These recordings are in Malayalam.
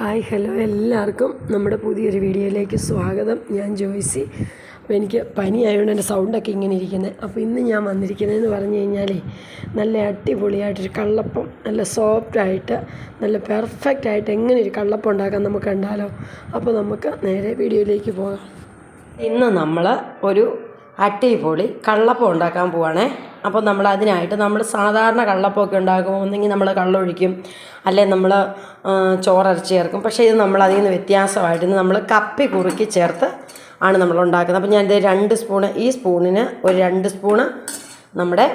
ഹായ് ഹലോ എല്ലാവർക്കും നമ്മുടെ പുതിയൊരു വീഡിയോയിലേക്ക് സ്വാഗതം. ഞാൻ ജോയ്സി. അപ്പോൾ എനിക്ക് പനിയായതുകൊണ്ട് എന്റെ സൗണ്ടൊക്കെ ഇങ്ങനെ ഇരിക്കുന്നത് അപ്പോൾ ഇന്ന് ഞാൻ വന്നിരിക്കുന്നതെന്ന് പറഞ്ഞു കഴിഞ്ഞാലേ നല്ല അടിപൊളിയായിട്ടൊരു കള്ളപ്പം നല്ല സോഫ്റ്റായിട്ട് നല്ല പെർഫെക്റ്റ് ആയിട്ട് എങ്ങനെ ഒരു കള്ളപ്പം ഉണ്ടാക്കാൻ നമുക്ക് കണ്ടാലോ? അപ്പോൾ നമുക്ക് നേരെ വീഡിയോയിലേക്ക് പോകാം. ഇന്ന് നമ്മൾ ഒരു അട്ടിപ്പൊളി കള്ളപ്പം ഉണ്ടാക്കാൻ പോവാണേ. അപ്പോൾ നമ്മൾ അതിനായിട്ട് നമ്മൾ സാധാരണ കള്ളപ്പമൊക്കെ ഉണ്ടാക്കുമ്പോൾ ഒന്നെങ്കിൽ നമ്മൾ കള്ളൊഴിക്കും അല്ലെ നമ്മൾ ചോറരച്ച് ചേർക്കും. പക്ഷേ ഇത് നമ്മൾ അതിൽ നിന്ന് വ്യത്യാസമായിട്ട് നമ്മൾ കപ്പി കുറുക്കി ചേർത്ത് ആണ് നമ്മൾ ഉണ്ടാക്കുന്നത്. അപ്പോൾ ഞാനിത് രണ്ട് സ്പൂണ് ഈ സ്പൂണിന് ഒരു രണ്ട് സ്പൂണ് നമ്മുടെ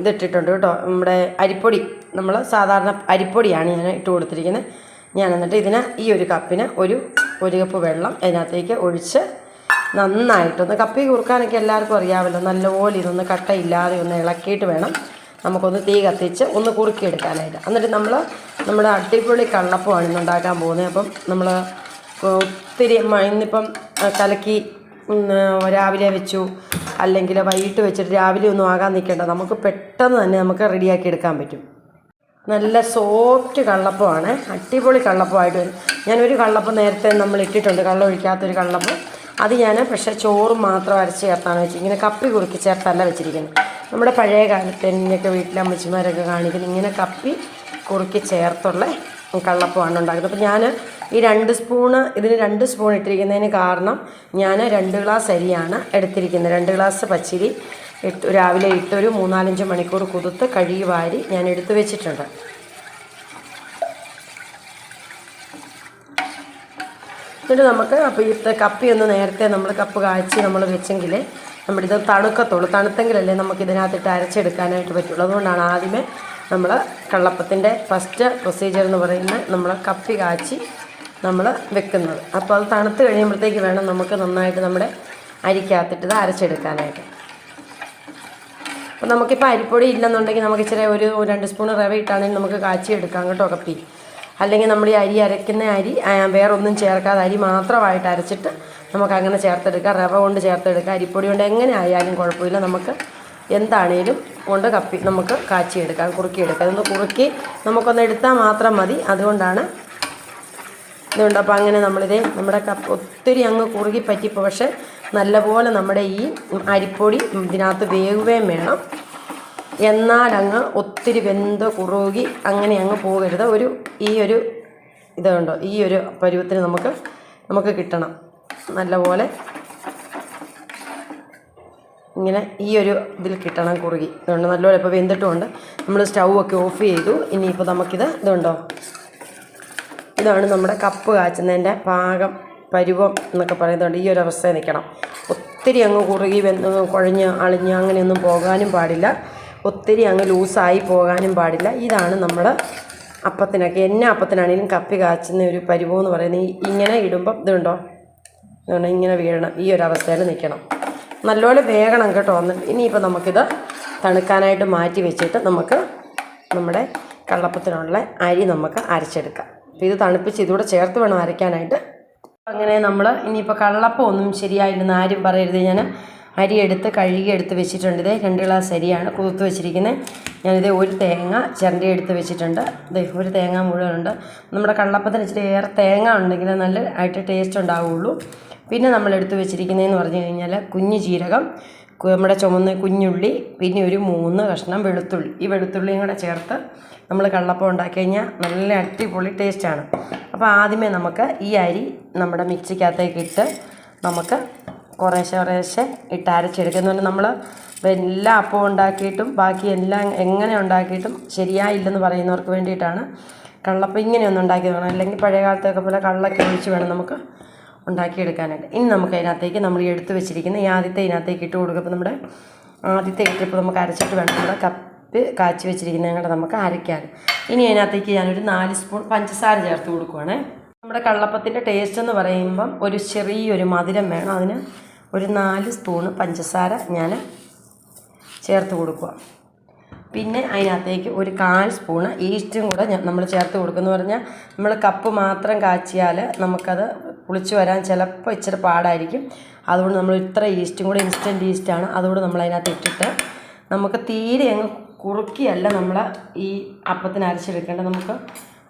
ഇതിട്ടിട്ടുണ്ട് കേട്ടോ. നമ്മുടെ അരിപ്പൊടി നമ്മൾ സാധാരണ അരിപ്പൊടിയാണ് ഞാൻ ഇട്ട് കൊടുത്തിരിക്കുന്നത്. ഞാൻ എന്നിട്ട് ഇതിന് ഈ ഒരു കപ്പിന് ഒരു ഒരു കപ്പ് വെള്ളം അതിനകത്തേക്ക് ഒഴിച്ച് നന്നായിട്ടൊന്ന് കപ്പി കുറുക്കാനൊക്കെ എല്ലാവർക്കും അറിയാമല്ലോ. നല്ലപോലെ ഇതൊന്ന് കട്ടയില്ലാതെ ഒന്ന് ഇളക്കിയിട്ട് വേണം. നമുക്കൊന്ന് തീ കത്തിച്ച് ഒന്ന് കുറുക്കിയെടുക്കാനായിട്ട്. എന്നിട്ട് നമ്മൾ നമ്മുടെ അടിപൊളി കള്ളപ്പമാണ് ഇന്ന് ഉണ്ടാക്കാൻ പോകുന്നത്. അപ്പം നമ്മൾ ഒത്തിരി ഇന്നിപ്പം കലക്കി രാവിലെ വെച്ചു. അല്ലെങ്കിൽ വൈകിട്ട് വെച്ചിട്ട് രാവിലെ ഒന്നും ആകാൻ നിൽക്കേണ്ട. നമുക്ക് പെട്ടെന്ന് തന്നെ നമുക്ക് റെഡിയാക്കി എടുക്കാൻ പറ്റും. നല്ല സോഫ്റ്റ് കള്ളപ്പമാണ്. അടിപൊളി കള്ളപ്പമായിട്ട് വരും. ഞാനൊരു കള്ളപ്പം നേരത്തെ നമ്മൾ ഇട്ടിട്ടുണ്ട്. കള്ളം ഒഴിക്കാത്തൊരു കള്ളപ്പം. അത് ഞാൻ പക്ഷേ ചോറ് മാത്രം അരച്ച് ചേർത്താണ് വെച്ചത് ഇങ്ങനെ കപ്പി കുറുക്കി ചേർത്തല്ല വെച്ചിരിക്കുന്നത് നമ്മുടെ പഴയ കാലത്ത് എന്നൊക്കെ വീട്ടിലെ അമ്മച്ചിമാരൊക്കെ കാണിക്കുന്നത് ഇങ്ങനെ കപ്പി കുറുക്കി ചേർത്തുള്ള കള്ളപ്പമാണ് ഉണ്ടാക്കുന്നത്. അപ്പോൾ ഞാൻ ഈ രണ്ട് സ്പൂണ് ഇതിന് രണ്ട് സ്പൂൺ ഇട്ടിരിക്കുന്നതിന് കാരണം ഞാൻ രണ്ട് ഗ്ലാസ് അരിയാണ് എടുത്തിരിക്കുന്നത്. രണ്ട് ഗ്ലാസ് പച്ചരി ഇട്ട് രാവിലെ ഇട്ടൊരു മൂന്നാലഞ്ച് മണിക്കൂർ കുതിർത്ത് കഴുകി വാരി ഞാൻ എടുത്തു വെച്ചിട്ടുണ്ട്. എന്നിട്ട് നമുക്ക് അപ്പോൾ ഈ കപ്പി ഒന്ന് നേരത്തെ നമ്മൾ കപ്പ് കാച്ചി നമ്മൾ വെച്ചെങ്കിൽ നമ്മുടെ ഇത് തണുക്കത്തുള്ളൂ. തണുത്തെങ്കിലല്ലേ നമുക്ക് ഇതിനകത്തിട്ട് അരച്ചെടുക്കാനായിട്ട് പറ്റുള്ളൂ. അതുകൊണ്ടാണ് ആദ്യമേ നമ്മൾ കള്ളപ്പത്തിന്റെ ഫസ്റ്റ് പ്രൊസീജിയർ എന്ന് പറയുന്നത് നമ്മൾ കപ്പി കാച്ചി നമ്മൾ വെക്കുന്നത്. അപ്പോൾ അത് തണുത്ത് കഴിയുമ്പോഴത്തേക്ക് വേണം നമുക്ക് നന്നായിട്ട് നമ്മുടെ അരിക്കകത്തിട്ട് ഇത് അരച്ചെടുക്കാനായിട്ട്. അപ്പോൾ നമുക്കിപ്പോൾ അരിപ്പൊടി ഇല്ലെന്നുണ്ടെങ്കിൽ നമുക്ക് ഇച്ചിരി ഒരു രണ്ട് സ്പൂൺ റവ ഇട്ടാണെങ്കിൽ നമുക്ക് കാച്ചി എടുക്കാം കേട്ടോ കപ്പി. അല്ലെങ്കിൽ നമ്മൾ ഈ അരി അരയ്ക്കുന്ന അരി വേറൊന്നും ചേർക്കാതെ അരി മാത്രമായിട്ട് അരച്ചിട്ട് നമുക്ക് അങ്ങനെ ചേർത്തെടുക്കാം. റവ കൊണ്ട് ചേർത്തെടുക്കാം. അരിപ്പൊടി കൊണ്ട് എങ്ങനെ ആയാലും കുഴപ്പമില്ല. നമുക്ക് എന്താണേലും കൊണ്ട് കപ്പി നമുക്ക് കാച്ചിയെടുക്കാം കുറുക്കിയെടുക്കാം. അതൊന്ന് കുറുക്കി നമുക്കൊന്ന് എടുത്താൽ മാത്രം മതി. അതുകൊണ്ടാണ് ഇതുകൊണ്ട് അപ്പോൾ അങ്ങനെ നമ്മളിതേ നമ്മുടെ കപ്പ് ഒത്തിരി അങ്ങ് കുറുകി പറ്റിപ്പോൾ പക്ഷേ നല്ലപോലെ നമ്മുടെ ഈ അരിപ്പൊടി ഇതിനകത്ത് വേവുകയും വേണം. എന്നാൽ അങ്ങ് ഒത്തിരി വെന്ത് കുറുകി അങ്ങനെ അങ്ങ് പോകരുത്. ഒരു ഈ ഒരു ഇതുണ്ടോ ഈ ഒരു പരുവത്തിന് നമുക്ക് നമുക്ക് കിട്ടണം. നല്ലപോലെ ഇങ്ങനെ ഈ ഒരു ഇതിൽ കിട്ടണം കുറുകി. ഇതുകൊണ്ട് നല്ലപോലെ ഇപ്പോൾ വെന്തിട്ടുമുണ്ട്. നമ്മൾ സ്റ്റൗ ഒക്കെ ഓഫ് ചെയ്തു. ഇനിയിപ്പോൾ നമുക്കിത് ഇതുണ്ടോ? ഇതാണ് നമ്മുടെ കപ്പ് കാച്ചുന്നതിന്റെ പാകം പരുവം എന്നൊക്കെ പറയുന്നുണ്ട് ഈ ഒരു അവസ്ഥയിൽ നിൽക്കണം. ഒത്തിരി അങ്ങ് കുറുകി വെന്ത് കുഴഞ്ഞ് അളിഞ്ഞ് അങ്ങനെയൊന്നും പോകാനും പാടില്ല. ഒത്തിരി അങ്ങ് ലൂസായി പോകാനും പാടില്ല. ഇതാണ് നമ്മുടെ അപ്പത്തിനൊക്കെ. എന്നെ അപ്പത്തിനാണെങ്കിലും കപ്പി കാച്ചുന്ന ഒരു പരുവം എന്ന് പറയുന്നത് ഇങ്ങനെ ഇടുമ്പം ഇതുണ്ടോ? ഇതുകൊണ്ട് ഇങ്ങനെ വീഴണം. ഈ ഒരു അവസ്ഥയിൽ നിൽക്കണം. നല്ലപോലെ വേഗണം കേട്ടോ ഒന്ന്. ഇനിയിപ്പോൾ നമുക്കിത് തണുക്കാനായിട്ട് മാറ്റി വെച്ചിട്ട് നമുക്ക് നമ്മുടെ കള്ളപ്പത്തിനുള്ള അരി നമുക്ക് അരച്ചെടുക്കാം. അപ്പോൾ ഇത് തണുപ്പിച്ച് ഇതുകൂടെ ചേർത്ത് വേണം അരയ്ക്കാനായിട്ട്. അങ്ങനെ നമ്മൾ ഇനിയിപ്പോൾ കള്ളപ്പം ഒന്നും ശരിയായില്ലെന്ന് ആരും പറയരുത്. ഞാൻ അരി എടുത്ത് കഴുകി എടുത്ത് വെച്ചിട്ടുണ്ട്. ഇതേ രണ്ട് ഗ്ലാസ് അരിയാണ് കുതിർത്ത് വെച്ചിരിക്കുന്നത് ഞാനിത് ഒരു തേങ്ങ ചിരണ്ടി എടുത്ത് വെച്ചിട്ടുണ്ട്. ഇതേ ഒരു തേങ്ങ മുഴുവനുണ്ട്. നമ്മുടെ കള്ളപ്പത്തിന് ഇച്ചിരി ഏറെ തേങ്ങ ഉണ്ടെങ്കിൽ നല്ല ആയിട്ട് ടേസ്റ്റ് ഉണ്ടാവുള്ളൂ. പിന്നെ നമ്മൾ എടുത്ത് വെച്ചിരിക്കുന്നതെന്ന് പറഞ്ഞു കഴിഞ്ഞാൽ കുഞ്ഞു ജീരകം നമ്മുടെ ചുമന്ന കുഞ്ഞുള്ളി പിന്നെ ഒരു മൂന്ന് കഷ്ണം വെളുത്തുള്ളി. ഈ വെളുത്തുള്ളിയും കൂടെ ചേർത്ത് നമ്മൾ കള്ളപ്പം ഉണ്ടാക്കി കഴിഞ്ഞാൽ നല്ല അടിപൊളി ടേസ്റ്റാണ് അപ്പോൾ ആദ്യമേ നമുക്ക് ഈ അരി നമ്മുടെ മിക്സിക്കകത്തേക്ക് ഇട്ട് നമുക്ക് കുറേശ്ശെ കുറേശ്ശെ ഇട്ട് അരച്ചെടുക്കുന്നതുകൊണ്ട് നമ്മൾ എല്ലാ അപ്പവും ഉണ്ടാക്കിയിട്ടും ബാക്കി എല്ലാം എങ്ങനെ ഉണ്ടാക്കിയിട്ടും ശരിയായില്ലെന്ന് പറയുന്നവർക്ക് വേണ്ടിയിട്ടാണ് കള്ളപ്പം ഇങ്ങനെയൊന്നും ഉണ്ടാക്കി തുടങ്ങണം അല്ലെങ്കിൽ പഴയ കാലത്തൊക്കെ പോലെ കള്ളൊക്കെ ഒഴിച്ച് വേണം നമുക്ക് ഉണ്ടാക്കിയെടുക്കാനായിട്ട്. ഇനി നമുക്ക് അതിനകത്തേക്ക് നമ്മൾ എടുത്ത് വെച്ചിരിക്കുന്ന ഈ ആദ്യത്തെ ഇതിനകത്തേക്ക് ഇട്ട് കൊടുക്കും അപ്പോൾ നമ്മുടെ ആദ്യത്തെ ഇട്ടിപ്പോൾ നമുക്ക് അരച്ചിട്ട് വേണം. നമ്മുടെ കപ്പ് കാച്ചി വെച്ചിരിക്കുന്നത് നമുക്ക് അരയ്ക്കാൻ. ഇനി അതിനകത്തേക്ക് ഞാനൊരു നാല് സ്പൂൺ പഞ്ചസാര ചേർത്ത് കൊടുക്കുവാണേ. നമ്മുടെ കള്ളപ്പത്തിന്റെ ടേസ്റ്റ് എന്ന് പറയുമ്പം ഒരു ചെറിയൊരു മധുരം വേണം. അതിന് ഒരു നാല് സ്പൂണ് പഞ്ചസാര ഞാൻ ചേർത്ത് കൊടുക്കുക. പിന്നെ അതിനകത്തേക്ക് ഒരു കാൽ സ്പൂണ് ഈസ്റ്റും കൂടെ നമ്മൾ ചേർത്ത് കൊടുക്കുമെന്ന് പറഞ്ഞാൽ നമ്മൾ കപ്പ് മാത്രം കാച്ചിയാൽ നമുക്കത് പുളിച്ചു വരാൻ ചിലപ്പോൾ ഇച്ചിരി പാടായിരിക്കും. അതുകൊണ്ട് നമ്മൾ ഇത്ര ഈസ്റ്റും കൂടെ ഇൻസ്റ്റന്റ് ഈസ്റ്റാണ് അതുകൊണ്ട് നമ്മൾ അതിനകത്ത് ഇട്ടിട്ട് നമുക്ക് തീരെ അങ്ങ് കുറുക്കിയല്ല നമ്മൾ ഈ അപ്പത്തിന് അരച്ചെടുക്കേണ്ടത് നമുക്ക്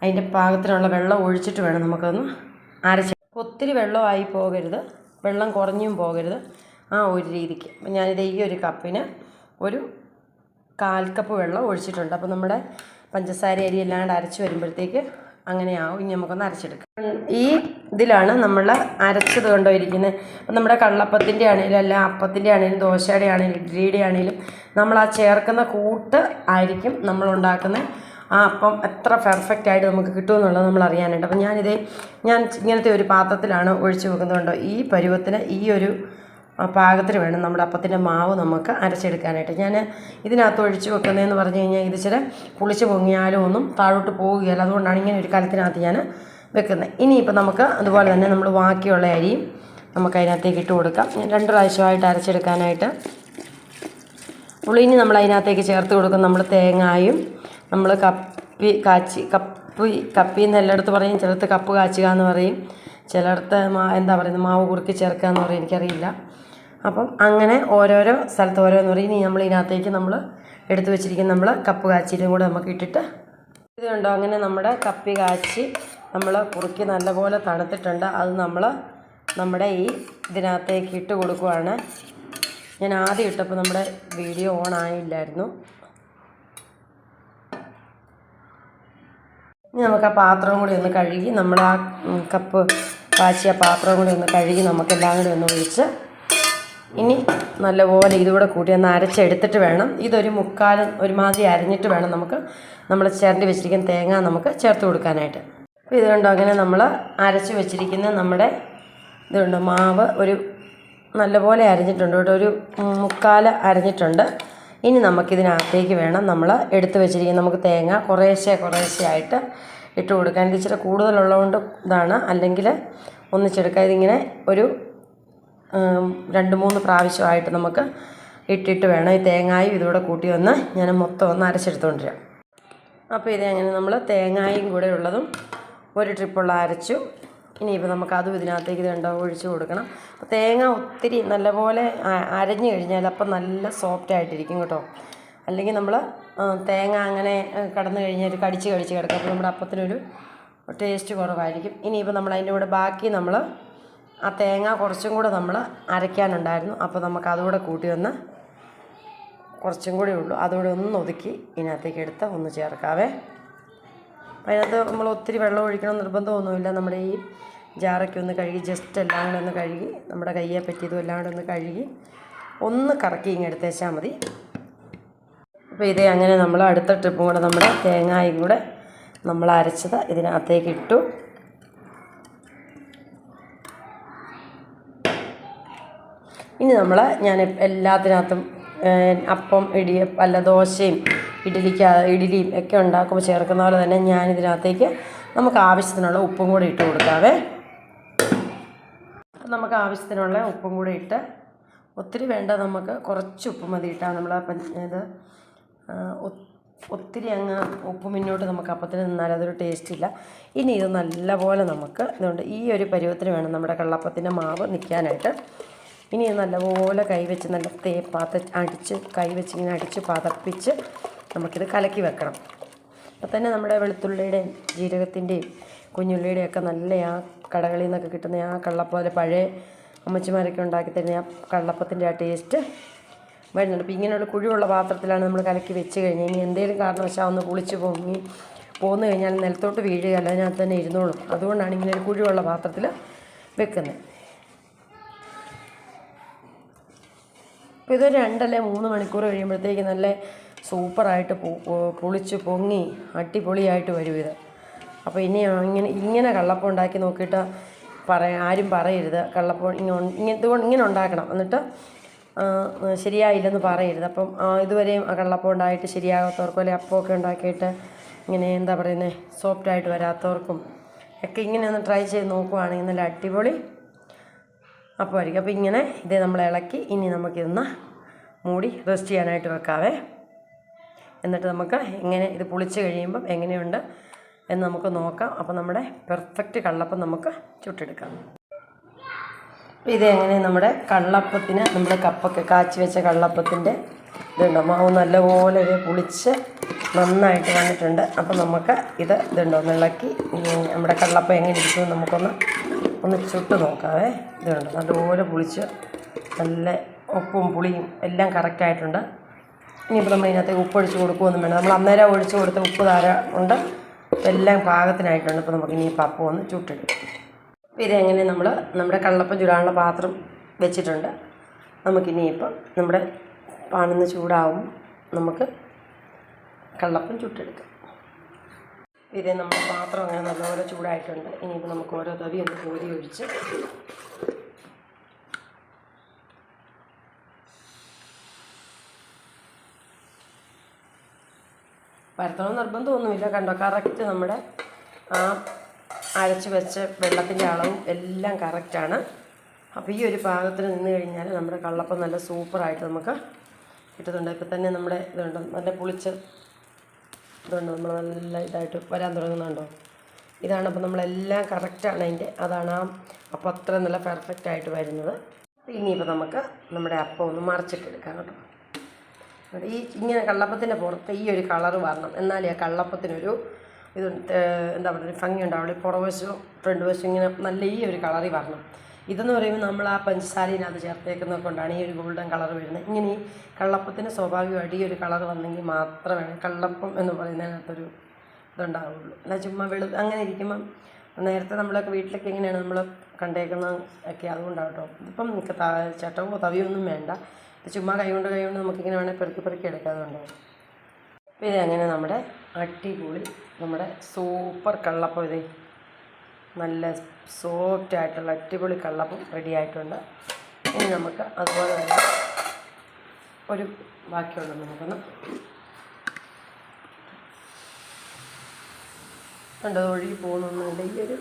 അതിന്റെ പാകത്തിനുള്ള വെള്ളം ഒഴിച്ചിട്ട് വേണം നമുക്കൊന്ന് അരച്ച് ഒത്തിരി വെള്ളമായി പോകരുത്. വെള്ളം കുറഞ്ഞും പോകരുത്. ആ ഒരു രീതിക്ക്. അപ്പം ഞാനിത് ഈ ഒരു കപ്പിന് ഒരു കാൽ കപ്പ് വെള്ളം ഒഴിച്ചിട്ടുണ്ട്. അപ്പോൾ നമ്മുടെ പഞ്ചസാര അരി എല്ലാണ്ട് അരച്ച് വരുമ്പോഴത്തേക്ക് അങ്ങനെയാവും ഇനി നമുക്കൊന്ന് അരച്ചെടുക്കാം. ഈ ഇതിലാണ് നമ്മൾ അരച്ചത് കൊണ്ടോ ഇരിക്കുന്നത് അപ്പം നമ്മുടെ കള്ളപ്പത്തിന്റെ ആണെങ്കിലും അല്ല അപ്പത്തിന്റെ ആണെങ്കിലും ദോശയുടെ ആണെങ്കിലും ഇഡ്ഡലിയുടെ ആണെങ്കിലും നമ്മൾ ആ ചേർക്കുന്ന കൂട്ട് ആയിരിക്കും നമ്മൾ ആ അപ്പം എത്ര പെർഫെക്റ്റ് ആയിട്ട് നമുക്ക് കിട്ടുമെന്നുള്ളത് നമ്മൾ അറിയാനുണ്ട് അപ്പം ഞാനിത് ഞാൻ ഇങ്ങനത്തെ ഒരു പാത്രത്തിലാണ് ഒഴിച്ച് വെക്കുന്നതുകൊണ്ടോ ഈ പരുവത്തിന് ഈ ഒരു പാകത്തിന് വേണം നമ്മുടെ അപ്പത്തിന്റെ മാവ് നമുക്ക് അരച്ചെടുക്കാനായിട്ട്. ഞാൻ ഇതിനകത്ത് ഒഴിച്ച് വെക്കുന്നതെന്ന് പറഞ്ഞു കഴിഞ്ഞാൽ ഇത് ചില പുളിച്ച് പൊങ്ങിയാലും ഒന്നും താഴോട്ട് പോവുകയില്ല. അതുകൊണ്ടാണ് ഇങ്ങനെ ഒരു കലത്തിനകത്ത് ഞാൻ വെക്കുന്നത്. ഇനിയിപ്പോൾ നമുക്ക് അതുപോലെ തന്നെ നമ്മൾ ബാക്കിയുള്ള അരിയും നമുക്ക് അതിനകത്തേക്ക് ഇട്ട് കൊടുക്കാം. ഞാൻ രണ്ട് പ്രാവശ്യമായിട്ട് അരച്ചെടുക്കാനായിട്ട്. ഇനി നമ്മൾ അതിനകത്തേക്ക് ചേർത്ത് കൊടുക്കും. നമ്മൾ തേങ്ങായും നമ്മൾ കപ്പി കാച്ചി കപ്പി കപ്പി എന്ന് പറയും ചിലടത്ത് കപ്പ് കാച്ചുക എന്ന് പറയും ചിലയിടത്ത് മാ എന്താ പറയുന്നത് മാവ് കുറുക്കി ചേർക്കുക എന്ന് പറയും എനിക്കറിയില്ല. അപ്പം അങ്ങനെ ഓരോരോ സ്ഥലത്ത് ഓരോന്ന് പറയും. ഇനി നമ്മൾ ഇതിനകത്തേക്ക് നമ്മൾ എടുത്തു വെച്ചിരിക്കുന്ന നമ്മൾ കപ്പ് കാച്ചിയിലും കൂടെ നമുക്ക് ഇട്ടിട്ട് ഇതുണ്ടോ? അങ്ങനെ നമ്മുടെ കപ്പി കാച്ചി നമ്മൾ കുറുക്കി നല്ലപോലെ തണുത്തിട്ടുണ്ട്. അത് നമ്മൾ നമ്മുടെ ഈ ഇതിനകത്തേക്ക് ഇട്ട് കൊടുക്കുവാണ്. ഞാൻ ആദ്യം ഇട്ടപ്പോൾ നമ്മുടെ വീഡിയോ ഓൺ ആയില്ലായിരുന്നു. ഇനി നമുക്ക് ആ പാത്രം കൂടി ഒന്ന് കഴുകി നമ്മൾ ആ കപ്പ് കാച്ചിയ പാത്രം കൂടി ഒന്ന് കഴുകി നമുക്കെല്ലാം കൂടി ഒന്ന് ഒഴിച്ച് ഇനി നല്ലപോലെ ഇതുകൂടെ കൂട്ടി ഒന്ന് അരച്ചെടുത്തിട്ട് വേണം. ഇതൊരു മുക്കാലും ഒരുമാതിരി അരഞ്ഞിട്ട് വേണം നമുക്ക് നമ്മൾ ചേർത്ത് വെച്ചിരിക്കുന്ന തേങ്ങ നമുക്ക് ചേർത്ത് കൊടുക്കാനായിട്ട്. അപ്പോൾ ഇതുകൊണ്ടോ അങ്ങനെ നമ്മൾ അരച്ച് വെച്ചിരിക്കുന്ന നമ്മുടെ ഇതുണ്ട് മാവ് ഒരു നല്ലപോലെ അരഞ്ഞിട്ടുണ്ട് കേട്ടോ ഒരു മുക്കാൽ അരിഞ്ഞിട്ടുണ്ട്. ഇനി നമുക്കിതിനകത്തേക്ക് വേണം നമ്മൾ എടുത്തു വെച്ചിരിക്കുന്ന നമുക്ക് തേങ്ങ കുറേശ്ശെ കുറേശ്ശെ ആയിട്ട് ഇട്ട് കൊടുക്കാൻ. ഇത് കൂടുതലുള്ളതുകൊണ്ട് ഇതാണ്. അല്ലെങ്കിൽ ഒന്നിച്ചെടുക്കുക ഇതിങ്ങനെ ഒരു രണ്ട് മൂന്ന് പ്രാവശ്യമായിട്ട് നമുക്ക് ഇട്ടിട്ട് വേണം. ഈ തേങ്ങായും ഇതുകൂടെ കൂട്ടി ഒന്ന് ഞാൻ മൊത്തം ഒന്ന് അരച്ചെടുത്തുകൊണ്ടിരാം അപ്പോൾ അങ്ങനെ നമ്മൾ തേങ്ങായും കൂടെ ഉള്ളതും ഒരു ട്രിപ്പുള്ള അരച്ചു ഇനിയിപ്പോൾ നമുക്ക് അതും ഇതിനകത്തേക്ക് രണ്ടോ ഒഴിച്ച് കൊടുക്കണം. അപ്പോൾ തേങ്ങ ഒത്തിരി നല്ലപോലെ അരഞ്ഞു കഴിഞ്ഞാൽ അപ്പം നല്ല സോഫ്റ്റ് ആയിട്ടിരിക്കും കേട്ടോ. അല്ലെങ്കിൽ നമ്മൾ തേങ്ങ അങ്ങനെ കടന്നു കഴിഞ്ഞാൽ കടിച്ച് കടിച്ച് കിടക്കും. അപ്പോൾ നമ്മുടെ അപ്പത്തിനൊരു ടേസ്റ്റ് കുറവായിരിക്കും. ഇനിയിപ്പോൾ നമ്മൾ അതിന്റെ കൂടെ ബാക്കി നമ്മൾ ആ തേങ്ങ കുറച്ചും കൂടെ നമ്മൾ അരയ്ക്കാനുണ്ടായിരുന്നു. അപ്പോൾ നമുക്ക് അതുകൂടെ കൂട്ടി ഒന്ന് കുറച്ചും കൂടെ ഉള്ളൂ. അതുകൂടെ ഒന്ന് ഒതുക്കി ഇതിനകത്തേക്ക് എടുത്ത് ഒന്ന് ചേർക്കാവേ. അതിനകത്ത് നമ്മൾ ഒത്തിരി വെള്ളം ഒഴിക്കണം നിർബന്ധമൊന്നുമില്ല. നമ്മുടെ ഈ ജാറൊക്കെ ഒന്ന് കഴുകി ജസ്റ്റ് എല്ലാം കൂടെ ഒന്ന് കഴുകി നമ്മുടെ കയ്യെ പറ്റിയതും എല്ലാം കൂടെ ഒന്ന് കഴുകി ഒന്ന് കറക്കി ഇങ്ങ് എടുത്തേച്ചാൽ മതി. അപ്പോൾ ഇതേ അങ്ങനെ നമ്മൾ അടുത്ത ട്രിപ്പും കൂടെ നമ്മുടെ തേങ്ങായും കൂടെ നമ്മൾ അരച്ചത് ഇതിനകത്തേക്ക് ഇട്ടു. ഇനി നമ്മൾ ഞാൻ എല്ലാത്തിനകത്തും അപ്പം ഇടിയ അല്ല ദോശയും ഇഡ്ഡലിക്ക് ഇഡ്ഡലിയും ഒക്കെ ഉണ്ടാക്കുമ്പോൾ ചേർക്കുന്ന പോലെ തന്നെ ഞാൻ ഇതിനകത്തേക്ക് നമുക്ക് ആവശ്യത്തിനുള്ള ഉപ്പും കൂടി ഇട്ട് കൊടുക്കാവേ. നമുക്ക് ആവശ്യത്തിനുള്ള ഉപ്പും കൂടി ഇട്ട് ഒത്തിരി വേണ്ട നമുക്ക് കുറച്ച് ഉപ്പ് മതി ഇട്ടാൽ നമ്മൾ ഇത് ഒത്തിരി അങ്ങ് ഉപ്പ് മുന്നോട്ട് നമുക്ക് അപ്പത്തിന് നിന്നാൽ അതൊരു ടേസ്റ്റ് ഇല്ല. ഇനി ഇത് നല്ലപോലെ നമുക്ക് ഇതുകൊണ്ട് ഈ ഒരു പരുവത്തിന് വേണം നമ്മുടെ കള്ളപ്പത്തിന്റെ മാവ് നിൽക്കാനായിട്ട്. ഇനി നല്ലപോലെ കൈവച്ച് നല്ല തേപ്പാത്ത അടിച്ച് കൈവച്ച് ഇങ്ങനെ അടിച്ച് പതപ്പിച്ച് നമുക്കിത് കലക്കി വെക്കണം. അപ്പം തന്നെ നമ്മുടെ വെളുത്തുള്ളിയുടെയും ജീരകത്തിന്റെയും കുഞ്ഞുള്ളിയുടെയും ഒക്കെ നല്ല ആ കടകളിൽ നിന്നൊക്കെ കിട്ടുന്ന ആ കള്ളപ്പോലെ പഴയ അമ്മച്ചിമാരൊക്കെ ഉണ്ടാക്കി തരുന്ന ആ കള്ളപ്പത്തിന്റെ ആ ടേസ്റ്റ് വരുന്നുണ്ട്. അപ്പോൾ ഇങ്ങനെയുള്ള കുഴിയുള്ള പാത്രത്തിലാണ് നമ്മൾ കലക്കി വെച്ച് കഴിഞ്ഞാൽ ഇനി എന്തെങ്കിലും കാരണവശാൽ ഒന്ന് കുളിച്ച് പൊങ്ങി പോന്നു കഴിഞ്ഞാൽ നിലത്തോട്ട് വീഴുകയല്ല അതിനകത്ത് തന്നെ ഇരുന്നോളും. അതുകൊണ്ടാണ് ഇങ്ങനെ ഒരു കുഴിയുള്ള പാത്രത്തിൽ വെക്കുന്നത്. അപ്പോൾ ഇതൊരു രണ്ടല്ലേ മൂന്ന് മണിക്കൂർ കഴിയുമ്പോഴത്തേക്ക് നല്ല സൂപ്പറായിട്ട് പൊളിച്ച് പൊങ്ങി അടിപൊളിയായിട്ട് വരും ഇത്. അപ്പോൾ ഇനി ഇങ്ങനെ ഇങ്ങനെ കള്ളപ്പം ഉണ്ടാക്കി നോക്കിയിട്ട് പറ ആരും പറയരുത്. കള്ളപ്പം ഇങ്ങനെ ഇങ്ങനെ ഉണ്ടാക്കണം. എന്നിട്ട് ശരിയായില്ലെന്ന് പറയരുത്. അപ്പം ഇതുവരെയും കള്ളപ്പം ഉണ്ടായിട്ട് ശരിയാകാത്തവർക്കും അല്ലെങ്കിൽ അപ്പമൊക്കെ ഉണ്ടാക്കിയിട്ട് ഇങ്ങനെ എന്താ പറയുന്നത് സോഫ്റ്റായിട്ട് വരാത്തവർക്കും ഒക്കെ ഇങ്ങനെ ഒന്ന് ട്രൈ ചെയ്ത് നോക്കുവാണെങ്കിൽ നല്ല അടിപൊളി അപ്പോൾ ആയിരിക്കും അപ്പോൾ ഇങ്ങനെ ഇതേ നമ്മൾ ഇളക്കി ഇനി നമുക്കിതൊന്ന് മൂടി റെസ്റ്റ് ചെയ്യാനായിട്ട് വെക്കാവേ. എന്നിട്ട് നമുക്ക് എങ്ങനെ ഇത് പുളിച്ച് കഴിയുമ്പം എങ്ങനെയുണ്ട് എന്ന് നമുക്ക് നോക്കാം. അപ്പോൾ നമ്മുടെ പെർഫെക്റ്റ് കള്ളപ്പം നമുക്ക് ചുട്ടെടുക്കാം. അപ്പോൾ ഇത് എങ്ങനെ നമ്മുടെ കള്ളപ്പത്തിന് നമ്മുടെ കപ്പൊക്കെ കാച്ചി വെച്ച കള്ളപ്പത്തിന്റെ ഇതുണ്ടോ മാവ് നല്ലപോലെ ഇത് പുളിച്ച് നന്നായിട്ട് വന്നിട്ടുണ്ട്. അപ്പം നമുക്ക് ഇത് ഇതുണ്ടോ ഇളക്കി നമ്മുടെ കള്ളപ്പം എങ്ങനെ ഇരിക്കുമെന്ന് നമുക്കൊന്ന് ഒന്ന് ചുട്ട് നോക്കാവേ. ഇതുണ്ടോ നല്ലപോലെ പുളിച്ച് നല്ല ഉപ്പും പുളിയും എല്ലാം കറക്റ്റായിട്ടുണ്ട് ഇനിയിപ്പോൾ നമ്മൾ ഇതിനകത്തേക്ക് ഉപ്പ് ഒഴിച്ച് കൊടുക്കുകയൊന്നും വേണ്ട. നമ്മൾ അന്നേരം ഒഴിച്ച് കൊടുത്ത ഉപ്പ് ധാര ഉണ്ട്. എല്ലാം പാകത്തിനായിട്ടുണ്ട്. ഇപ്പോൾ നമുക്ക് ഇനി പപ്പം ഒന്ന് ചുട്ടിടും അപ്പോൾ ഇതെങ്ങനെ നമ്മൾ നമ്മുടെ കള്ളപ്പം ചുടാനുള്ള പാത്രം വെച്ചിട്ടുണ്ട്. നമുക്കിനി ഇപ്പം നമ്മുടെ പാണെന്ന് ചൂടാവും. നമുക്ക് കള്ളപ്പം ചുട്ടെടുക്കാം. ഇതേ നമ്മുടെ പാത്രം അങ്ങനെ നല്ലപോലെ ചൂടായിട്ടുണ്ട്. ഇനിയിപ്പോൾ നമുക്ക് ഓരോ തവി ഒന്ന് കോരി ഒഴിച്ച് പരത്തണം നിർബന്ധമൊന്നുമില്ല കണ്ടോ കറക്റ്റ് നമ്മുടെ ആ അരച്ച് വെച്ച വെള്ളത്തിന്റെ അളവും എല്ലാം കറക്റ്റാണ് അപ്പോൾ ഈ ഒരു പാകത്തിൽ നിന്ന് കഴിഞ്ഞാൽ നമ്മുടെ കള്ളപ്പം നല്ല സൂപ്പറായിട്ട് നമുക്ക് കിട്ടുന്നുണ്ട്. ഇപ്പം തന്നെ നമ്മുടെ ഇതുണ്ട് നല്ല പുളിച്ച് ഇതുണ്ട് നമ്മൾ നല്ല ഇതായിട്ട് വരാൻ തുടങ്ങുന്നുണ്ടോ? ഇതാണ് അപ്പോൾ നമ്മളെല്ലാം കറക്റ്റാണ് അതിന്റെ അതാണ് ആ അപ്പം അത്ര നല്ല പെർഫെക്റ്റ് ആയിട്ട് വരുന്നത്. ഇനിയിപ്പോൾ നമുക്ക് നമ്മുടെ അപ്പം ഒന്ന് മറിച്ചിട്ടെടുക്കാം കേട്ടോ. ഈ ഇങ്ങനെ കള്ളപ്പത്തിന്റെ പുറത്ത് ഈ ഒരു കളർ വരണം. എന്നാലേ ആ കള്ളപ്പത്തിനൊരു ഇത് എന്താ പറയുക ഭംഗി ഉണ്ടാവുള്ളൂ പുറവശവും ഫ്രണ്ട് വശവും ഇങ്ങനെ നല്ല ഈ ഒരു കളറിൽ വരണം. ഇതെന്ന് പറയുമ്പോൾ നമ്മൾ ആ പഞ്ചസാരയിനകത്ത് ചേർത്തേക്കുന്നത് കൊണ്ടാണ് ഈ ഒരു ഗോൾഡൻ കളർ വരുന്നത്. ഇങ്ങനെ ഈ കള്ളപ്പത്തിന് സ്വാഭാവികമായിട്ട് ഈ ഒരു കളർ വന്നെങ്കിൽ മാത്രമേ കള്ളപ്പം എന്ന് പറയുന്നതിനകത്തൊരു ഇതുണ്ടാവുള്ളൂ. അല്ല ചുമ്മാ വെളു അങ്ങനെ ഇരിക്കുമ്പം നേരത്തെ നമ്മളൊക്കെ വീട്ടിലൊക്കെ എങ്ങനെയാണ് നമ്മൾ കണ്ടേക്കുന്ന ഒക്കെ അതുകൊണ്ടാണ് കേട്ടോ. ഇതിപ്പം ചട്ടവോ തവിയോ ഒന്നും വേണ്ട. ചുമ്മാ കൈകൊണ്ട് കൈകൊണ്ട് നമുക്കിങ്ങനെ വേണമെങ്കിൽ പെറുക്കി പെറുക്കി എടുക്കാതുണ്ടോ അപ്പോൾ അങ്ങനെ നമ്മുടെ അടിപൊളി നമ്മുടെ സൂപ്പർ കള്ളപ്പം ഇതേ. നല്ല സോഫ്റ്റ് ആയിട്ടുള്ള അടിപൊളി കള്ളപ്പം റെഡി ആയിട്ടുണ്ട്. ഇനി നമുക്ക് അതുപോലെ തന്നെ ഒരു ബാക്കിയുള്ള നമുക്കൊന്ന് കണ്ടത് ഒഴുകി പോകുന്നൊന്നുമില്ല ഈ ഒരു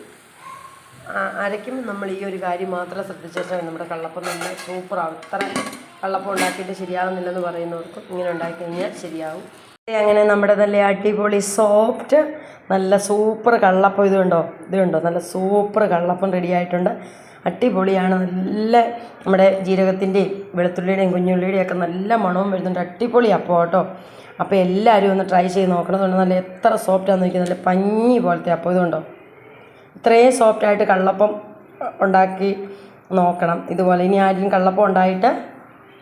അരയ്ക്കുമ്പോൾ നമ്മൾ ഈ ഒരു കാര്യം മാത്രം ശ്രദ്ധിച്ചാൽ നമ്മുടെ കള്ളപ്പം നല്ല സൂപ്പറാവും ഇത്ര കള്ളപ്പം ഉണ്ടാക്കിയിട്ട് ശരിയാകുന്നില്ലെന്ന് പറയുന്നവർക്കും ഇങ്ങനെ ഉണ്ടാക്കി കഴിഞ്ഞാൽ ശരിയാവും. അങ്ങനെ നമ്മുടെ നല്ല അടിപൊളി സോഫ്റ്റ് നല്ല സൂപ്പർ കള്ളപ്പം ഇത് കണ്ടോ? കണ്ടോ? നല്ല സൂപ്പർ കള്ളപ്പം റെഡിയായിട്ടുണ്ട് അടിപൊളിയാണ്. നല്ല നമ്മുടെ ജീരകത്തിന്റെയും വെളുത്തുള്ളിയുടെയും കുഞ്ഞുള്ളിയുടെയും ഒക്കെ നല്ല മണവും വരുന്നുണ്ട്. അടിപൊളി അപ്പം കേട്ടോ. അപ്പോൾ എല്ലാവരും ഒന്ന് ട്രൈ ചെയ്ത് നോക്കണം. നല്ല എത്ര സോഫ്റ്റാണെന്ന് നോക്കി നല്ല പഞ്ഞി പോലത്തെ അപ്പോൾ ഇതുണ്ടോ ഇത്രയും സോഫ്റ്റായിട്ട് കള്ളപ്പം ഉണ്ടാക്കി നോക്കണം. ഇതുപോലെ ഇനി ആരും കള്ളപ്പം ഉണ്ടായിട്ട്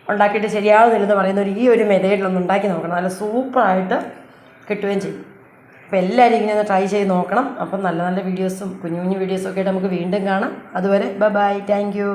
ഉണ്ടാക്കിയിട്ട് ശരിയാവുന്നില്ലെന്ന് ഒരു ഈ ഒരു മെതേഡിലൊന്ന് ഉണ്ടാക്കി നോക്കണം. നല്ല സൂപ്പറായിട്ട് കിട്ടുകയും ചെയ്യും. അപ്പോൾ എല്ലാവരും ഇങ്ങനെ ഒന്ന് ട്രൈ ചെയ്ത് നോക്കണം. അപ്പം നല്ല നല്ല വീഡിയോസും കുഞ്ഞു കുഞ്ഞു വീഡിയോസും ഒക്കെ ആയിട്ട് നമുക്ക് വീണ്ടും കാണാം. അതുവരെ ബൈ ബൈ താങ്ക് യു